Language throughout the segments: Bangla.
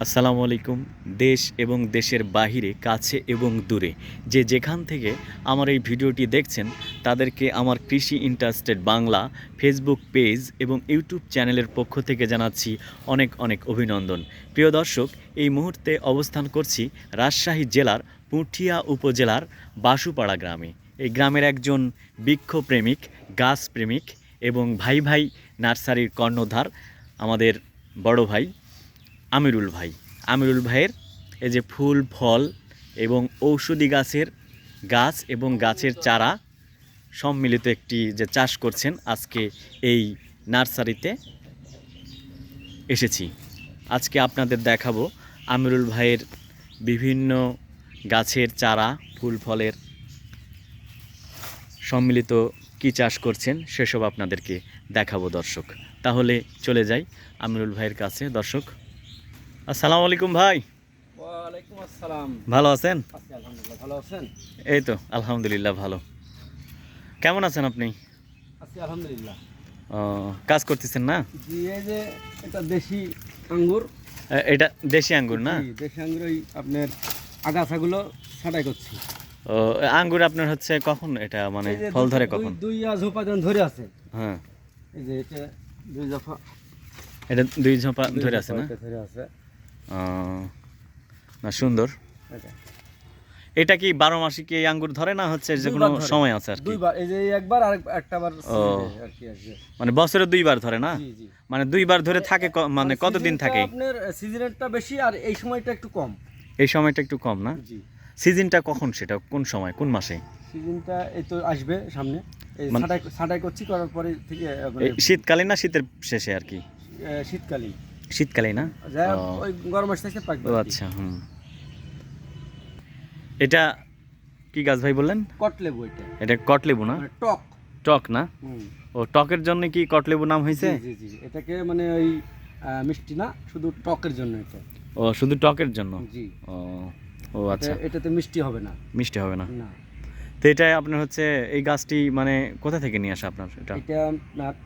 আসসালামু আলাইকুম। দেশ এবং দেশের বাহিরে, কাছে এবং দূরে। যে যেখান থেকে আমার এই ভিডিওটি দেখছেন, তাদেরকে আমার কৃষি ইন্টারেস্টেড বাংলা ফেসবুক পেজ এবং ইউটিউব চ্যানেলের পক্ষ থেকে জানাচ্ছি অনেক অনেক অভিনন্দন। প্রিয় দর্শক, এই মুহূর্তে অবস্থান করছি রাজশাহী জেলার পুঠিয়া উপজেলার বাসুপাড়া গ্রামে। এই গ্রামের একজন বৃক্ষপ্রেমিক, গাছপ্রেমিক এবং ভাই ভাই নার্সারির কর্ণধার আমাদের বড় ভাই আমিরুল ভাই। আমিরুল ভাইয়ের এই যে ফুল, ফল এবং ঔষধি গাছের গাছ এবং গাছের চারা সম্মিলিত একটি যে চাষ করছেন, আজকে এই নার্সারিতে এসেছি। আজকে আপনাদের দেখাবো আমিরুল ভাইয়ের বিভিন্ন গাছের চারা, ফুল, ফলের সম্মিলিত কি চাষ করছেন, সেসব আপনাদেরকে দেখাবো দর্শক। তাহলে চলে যাই আমিরুল ভাইয়ের কাছে। দর্শক আসসালামু আলাইকুম ভাই। ওয়ালাইকুম আসসালাম। ভালো আছেন? আলহামদুলিল্লাহ ভালো আছেন? এই তো আলহামদুলিল্লাহ ভালো। কেমন আছেন আপনি? আছি আলহামদুলিল্লাহ। ও, কাজ করতেছেন না? জি এই যে এটা দেশি আঙ্গুর। এটা দেশি আঙ্গুর না? জি, দেশি আঙ্গুর ওই আপনার আগাছাগুলো ছাটাই করছি। ও আঙ্গুর আপনার হচ্ছে কখন এটা মানে ফল ধরে কখন? দুই ঝোপা যখন ধরে আছে। হ্যাঁ। এই যে এটা দুই দফা এটা দুই ঝোপা ধরে আছে না? ধরে আছে। না সুন্দর। এটা। কি বারো মাসে কি এই আঙ্গুর ধরে না হচ্ছে যে কোনো সময় আছে আর কি? দুইবার। এই যে একবার আর একটা বার ও। আর কি মানে বছরে দুইবার ধরে না? মানে দুইবার ধরে থাকে মানে কতদিন থাকে? আপনার সিজনেরটা বেশি আর এই সময়টা একটু কম। এই সময়টা একটু কম না? সিজনটা কখন সেটা? কোন সময়? কোন মাসে? সিজনটা এই তো আসবে সামনে। এই মানে- ছাটাই করছি করার পরে থেকে মানে, শীতকালীন না শীতের শেষে আর কি? শীতকালীন। শীতকালীন না। ওই গরম পাকবে। আচ্ছা হুম। এটা কি গাছ ভাই বললেন? কটলেবু এটা। এটা কটলেবু না? মানে টক। টক না? ও টকের জন্য কি কটলেবু নাম হয়েছে? জি জি জি এটাকে মানে ওই মিষ্টি না শুধু টকের জন্য এটা। ও শুধু টকের জন্য? জি। ও ও আচ্ছা। এটাতে মিষ্টি হবে না। মিষ্টি হবে না। না। তো এটা আপনার হচ্ছে এই গাছটি মানে কোথা থেকে নিয়ে আসা আপনার এটা? এটা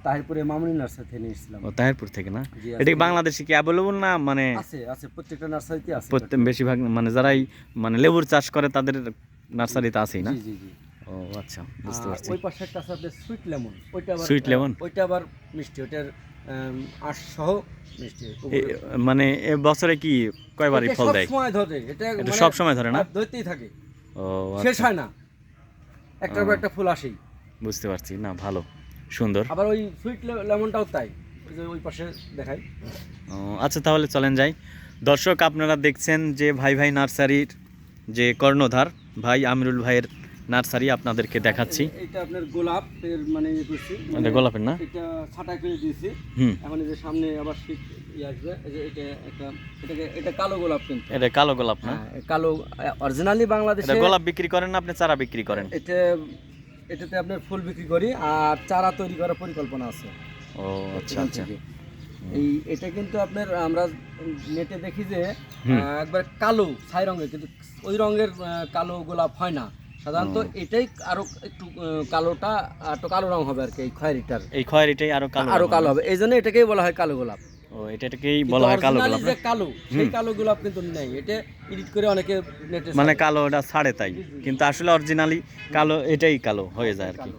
তাহিরপুরে মামুনি নার্সারি থেকে নিয়েছিলাম ও তাহেরপুর থেকে না? এটা বাংলাদেশে কি অ্যাভেলেবল না মানে আছে আছে প্রত্যেকটা নার্সারিতে আছে প্রত্যেক বেশিরভাগ মানে যারাই মানে লেবুর চাষ করে তাদের নার্সারিতে আছেই না? জি জি জি। ও আচ্ছা বুঝতে পারছি। ওই পাশে একটা আছে সুইট লেমন ওইটা আবার Sweet lemon? ওইটা আবার মিষ্টি ওইটার আম, আঁশ সহ মিষ্টি। মানে এ বছরে কি কয়বারই ফল সব দেয়? সময় ধরে এটা এটা মানে সব সময় ধরে না? ধরতেই থাকে। ও শেষ আচ্ছা, হয় না। একটার পর একটা ফুল আসেই। বুঝতে পারছি না ভালো সুন্দর। আবার ওই সুইট লেমনটাও তাই ওই পাশে দেখাই। আচ্ছা তাহলে চলেন যাই। দর্শক আপনারা দেখছেন যে ভাই ভাই নার্সারির যে কর্ণধার ভাই আমিরুল ভাইয়ের নার্সারি আপনাদেরকে দেখাচ্ছি। এ- এইটা আপনার গোলাপ এর মানে ইয়ে করছি। মানে এটা গোলাপের না? এটা ছাটাই করে দিয়েছি। এখন এই যে সামনে আবার শীত আসবে এই যে এটা একটা এটাকে এটা কালো গোলাপ কিন্তু। এটা কালো গোলাপ না? হ্যাঁ, কালো অরিজিনালি বাংলাদেশে গোলাপ বিক্রি করেন না আপনি চারা বিক্রি করেন? এটা এটাতে আপনার ফুল বিক্রি করি আর চারা তৈরি করার পরিকল্পনা আছে। ও আচ্ছা আচ্ছা। এই এটা কিন্তু আপনার আমরা নেটে দেখি যে একবার কালো ছাই রঙের কিন্তু ওই রঙের কালো গোলাপ হয় না। সাধারণত এটাই আরও একটু কালোটা একটু কালো রং হবে আর কি এই খয়েরিটার এই খয়েরিটাই আরও কালো আরও কালো হবে এই জন্য এটাকেই বলা হয় কালো গোলাপ। ও এটা এটাকেই বলা হয় কালো গোলাপ কালো সেই কালো গোলাপ কিন্তু নেই এটা এডিট করে অনেকে নেটে মানে কালো ওটা ছাড়ে তাই কিন্তু আসলে অরিজিনালি কালো এটাই কালো হয়ে যায় আর কি।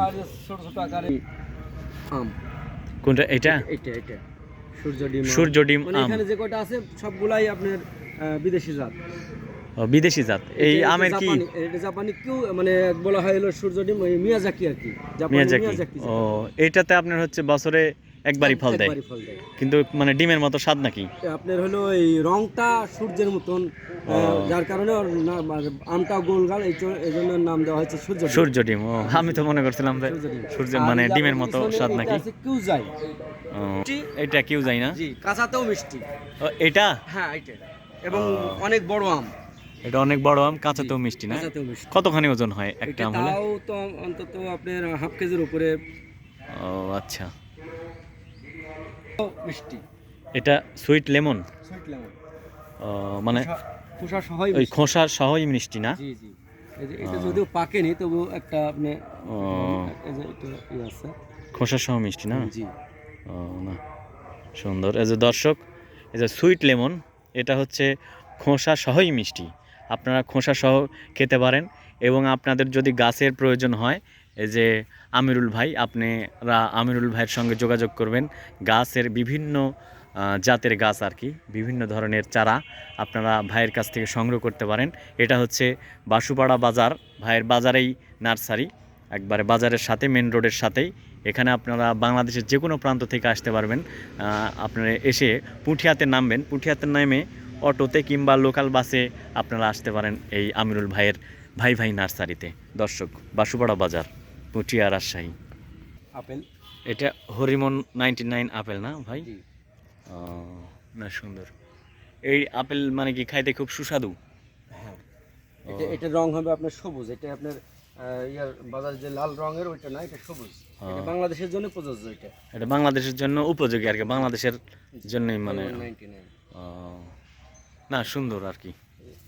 আর ছোট ছোট আকারে আম। কোনটা এটা এটা এটা সূর্য ডিম সূর্য ডিম মানে আম। এখানে যে কয়টা আছে সবগুলাই আপনার বিদেশি জাত। বিদেশি জাত। এই আমের কি? জাপানি- এটা জাপানি কেউ মানে বলা হয় হলো সূর্য ডিম মিয়াজাকি আর কি। মিয়াজাকি। ও এটাতে আপনার হচ্ছে বছরে একবারই ফল দেয়। কিন্তু মানে ডিমের মতো স্বাদ নাকি? আপনার হলো এই রংটা সূর্যের মতন যার কারণে আর আমটা গোলগাল এই জন্য নাম দেওয়া হয়েছে সূর্য সূর্য ডিম। ও আমি তো মনে করছিলাম যে সূর্য মানে ডিমের মতো স্বাদ এটা নাকি? কিউজাই। ও, এটা কেউ যায় না? জি কাঁচাতেও মিষ্টি। এটা? হ্যাঁ এটা এবং অনেক বড় আম। এটা অনেক বড় আম কাঁচাতেও মিষ্টি না? কতখানি ওজন হয় একটা আম হলে? তাও তো অন্তত আপনার হাফ কেজির উপরে ও আচ্ছা। মিষ্টি। এটা সুইট লেমন? Sweet lemon. মানে খোসা সহই ওই খোসার সহই মিষ্টি না? জি জি। এটা যদিও পাকেনি তবু একটা আপনি ইয়ে আছে। খোসার সহ মিষ্টি না? জি। ও না। সুন্দর। এই যে দর্শক এই যে সুইট লেমন এটা হচ্ছে খোসা সহই মিষ্টি। আপনারা খোসা সহ খেতে পারেন এবং আপনাদের যদি গাছের প্রয়োজন হয়, এই যে আমিরুল ভাই, আপনারা আমিরুল ভাইয়ের সঙ্গে যোগাযোগ করবেন। গাছের বিভিন্ন জাতের গাছ আর কি, বিভিন্ন ধরনের চারা আপনারা ভাইয়ের কাছ থেকে সংগ্রহ করতে পারেন। এটা হচ্ছে বাসুপাড়া বাজার, ভাইয়ের বাজারেই নার্সারি, একবারে বাজারের সাথে, মেন রোডের সাথেই। এখানে আপনারা বাংলাদেশের যে কোনো প্রান্ত থেকে আসতে পারবেন। আপনারা এসে পুঠিয়াতে নামবেন। পুঠিয়াতে নেমে অটোতে কিংবা লোকাল বাসে আপনারা আসতে পারেন এই আমিরুল ভাইয়ের ভাই ভাই নার্সারিতে। দর্শক বাসুপাড়া বাজার পুঠিয়া রাজশাহী। আপেল? এটা হরিমন নাইনটি নাইন আপেল না ভাই? না সুন্দর। এই আপেল মানে কি খাইতে খুব সুস্বাদু? হ্যাঁ। এটা এটার রং হবে আপনার সবুজ। এটা আপনার ইয়ার বাজার যে লাল রঙের ওইটা না এটা সবুজ। এটা বাংলাদেশের জন্য প্রযোজ্য এটা। এটা বাংলাদেশের জন্য উপযোগী আর কি বাংলাদেশের জন্যই মানে। Ninety nine. ও, না সুন্দর আর কি।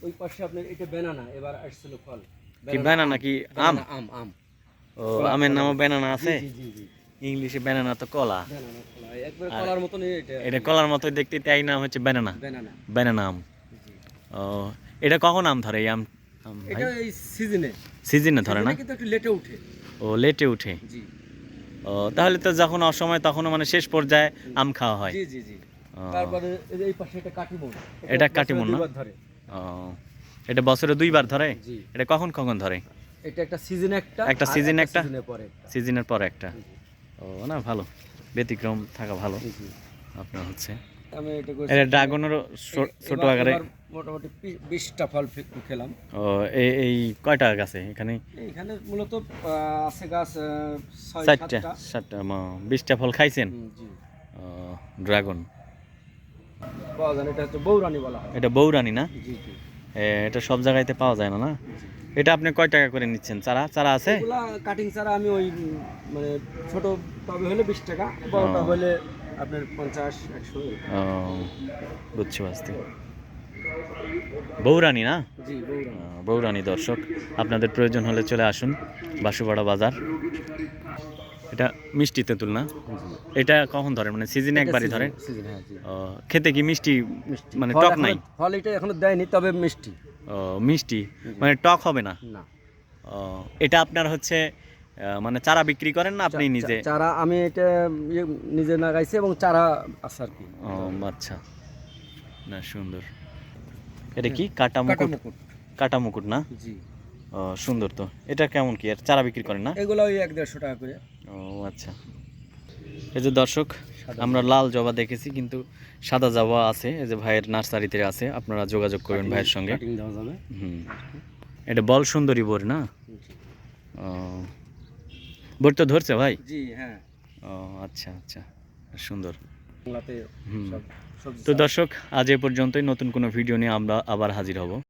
ওই পাশে আপনার এটা বেনানা এবার আসছিল ফল। কি ব্যানানা কি আম? আম আম। ও আমের নামও ব্যানানা আছে? জি জি জি ইংলিশে ব্যানানা তো কলা। বেনানা একবার কলার এটা। এটা কলার মতো দেখতে তাই নাম হচ্ছে ব্যানানা বেনানা ব্যানানা আম। ও এটা কখন আম ধরে এই আম? এটা এই সিজনে সিজনে ধরে না? কিন্তু একটু লেটে উঠে। ও লেটে উঠে? জি। ও তাহলে তো যখন অসময় তখনও মানে শেষ পর্যায়ে আম খাওয়া হয়। জি জি জি। তারপরে এই পাশে এটা কাটিমন এটা কাটিমন না? এটা বছরে দুইবার ধরে? এটা কখন কখন ধরে? এটা একটা সিজন একটা একটা season একটা? সিজনের পর একটা। ও না ভালো। ব্যতিক্রম থাকা ভালো। আপনার হচ্ছে এটা ড্রাগনেরও ছোট আকারে মোটামুটি বিশটা ফল খেলাম। ও এই এই কয়টা গাছে এখানে? এখানে মূলত আছে গাছ সাতটা। সাতটা বিশটা ফল খাইছেন? ড্রাগন পাওয়া যায় না, এটা হচ্ছে বৌরানি বলা হয়। এটা বৌরানি না? জি জি। এটা সব জায়গাতে পাওয়া যায় না না? এটা আপনি কয় টাকা করে নিচ্ছেন? চারা? চারা আছে? কাটিং ছাড়া আমি ওই মানে ছোট টবে হলে বিশ টাকা বড়টা হলে আপনার পঞ্চাশ একশো বুঝছি বৌরানি না? বৌরানি দর্শক আপনাদের প্রয়োজন হলে চলে আসুন বাসুপাড়া বাজার। এটা মিষ্টি তেঁতুল না? এটা কখন ধরে মানে সিজনে একবারই ধরে সিজন হ্যাঁ খেতে কি মিষ্টি মানে টক নাই? ফল এটা এখনও দেয়নি তবে মিষ্টি। ও, মিষ্টি? মানে টক হবে না? এটা আপনার হচ্ছে মানে চারা বিক্রি করেন না আপনি নিজে? চারা আমি এটা ইয়ে নিজে লাগাইছি এবং চারা আছে আর কি। ও আচ্ছা। না সুন্দর। এটা কি? কাটা কাটা মুকুট। কাটা মুকুট না? জি। ও সুন্দর তো। এটা কেমন কি? আর চারা বিক্রি করেন না? এগুলো ওই এক দেড়শো টাকা করে। ও আচ্ছা। এই যে দর্শক আমরা লাল জবা দেখেছি কিন্তু সাদা জবা আছে। এই যে ভাইয়ের নার্সারিতে আছে আপনারা যোগাযোগ করবেন ভাইয়ের সঙ্গে। হুম। এটা বল সুন্দরী বোর না। ও। বোর তো ধরছে ভাই? জি হ্যাঁ। ও আচ্ছা আচ্ছা। সুন্দর। তো দর্শক আজ এ পর্যন্তই। নতুন কোনো ভিডিও নিয়ে আমরা আবার হাজির হব।